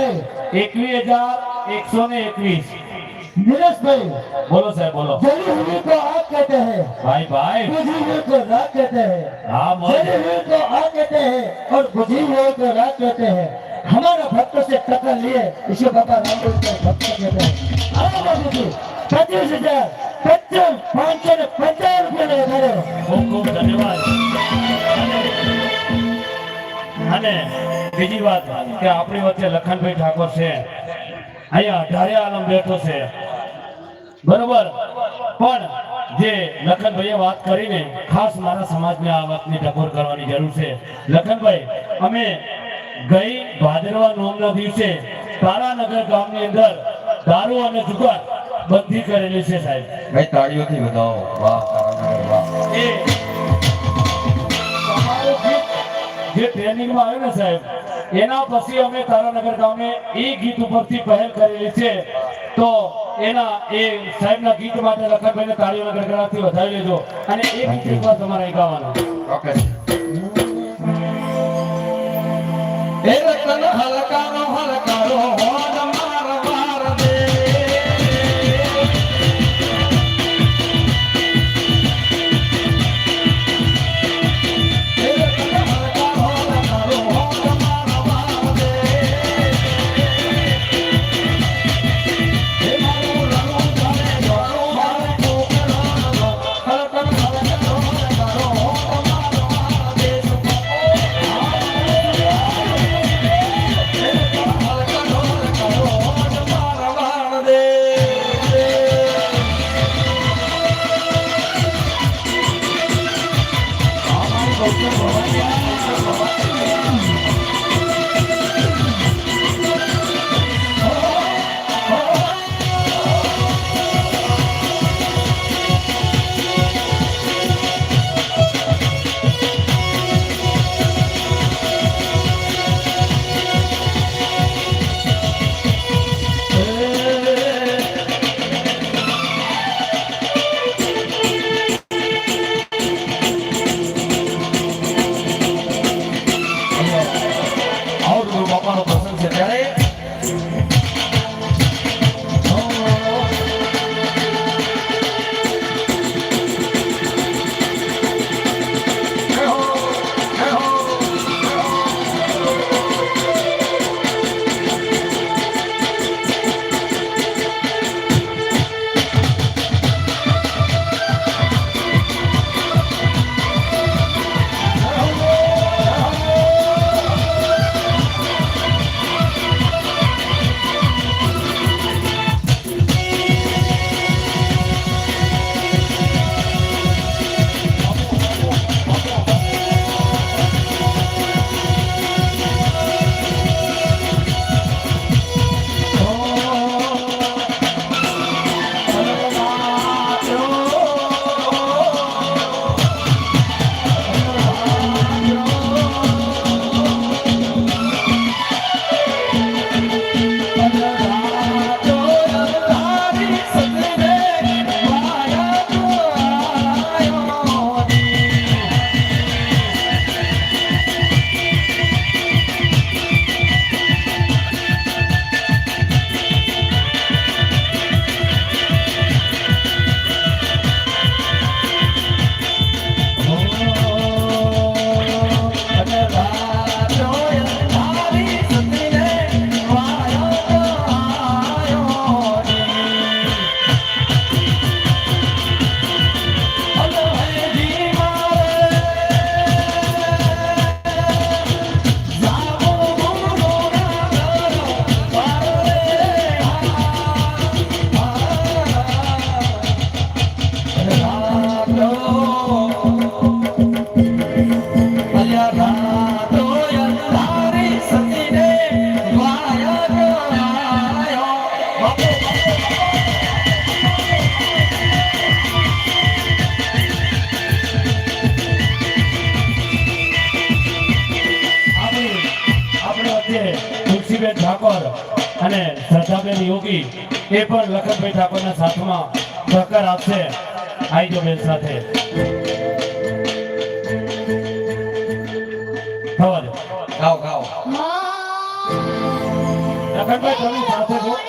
એકવીસ હજાર એકસો ને એકવીસ नीरज भाई બોલો સાહેબ બોલો जली हुई को आग कहते हैं ભાઈ ભાઈ बुझी हुई को रात कहते हैं હા મોજ जली हुई को आग कहते हैं और बुझी हुई को रात कहते हैं हमारा भक्त से टक्कर लिए इसे बाबा रामदेव का भक्त कहते हैं आओ बाबू जी पच्चीस हजार पच्चीस पाँच सौ पचास रुपये ले करो ખૂબ ખૂબ ધન્યવાદ અને બીજી વાત કે આપણી વચ્ચે લખનભાઈ ઠાકોર છે. અહીંયા અઢારે આલમ બેઠો છે. બરોબર? પણ જે લખનભાઈએ વાત કરીને ખાસ મારા સમાજને આ વાતની ટકોર કરવાની જરૂર છે. લખનભાઈ અમે ગઈ ભાદરવા નોમના દિવસે તારાનગર ગામની અંદર દારૂ અને જુગાર બંધી કરેલી છે સાહેબ. ભાઈ તાળીઓથી બતાવો વાહ તારાનગર વાહ. જે ટ્રેનિંગમાં આવ્યું ને સાહેબ એના પછી અમે તારાનગર ગામે એ ગીત ઉપરથી પહેલ કરેલી છે. તો એના એ સાહેબના ગીત માટે લખનભાઈને તાળીઓના ગડગડાટથી વધાવી લેજો અને એ ગીત એકવાર તમારે ગાવાનું. એ રતન હલકારો હલકારો હોદ ટૂંકી એ પણ લખનભાઈ ઠાકોરના સાથમાં ટક્કર આપશે. આઈજો બેન સાથે. ગાઓ ગાઓ લખનભાઈ તમે સાથે છો?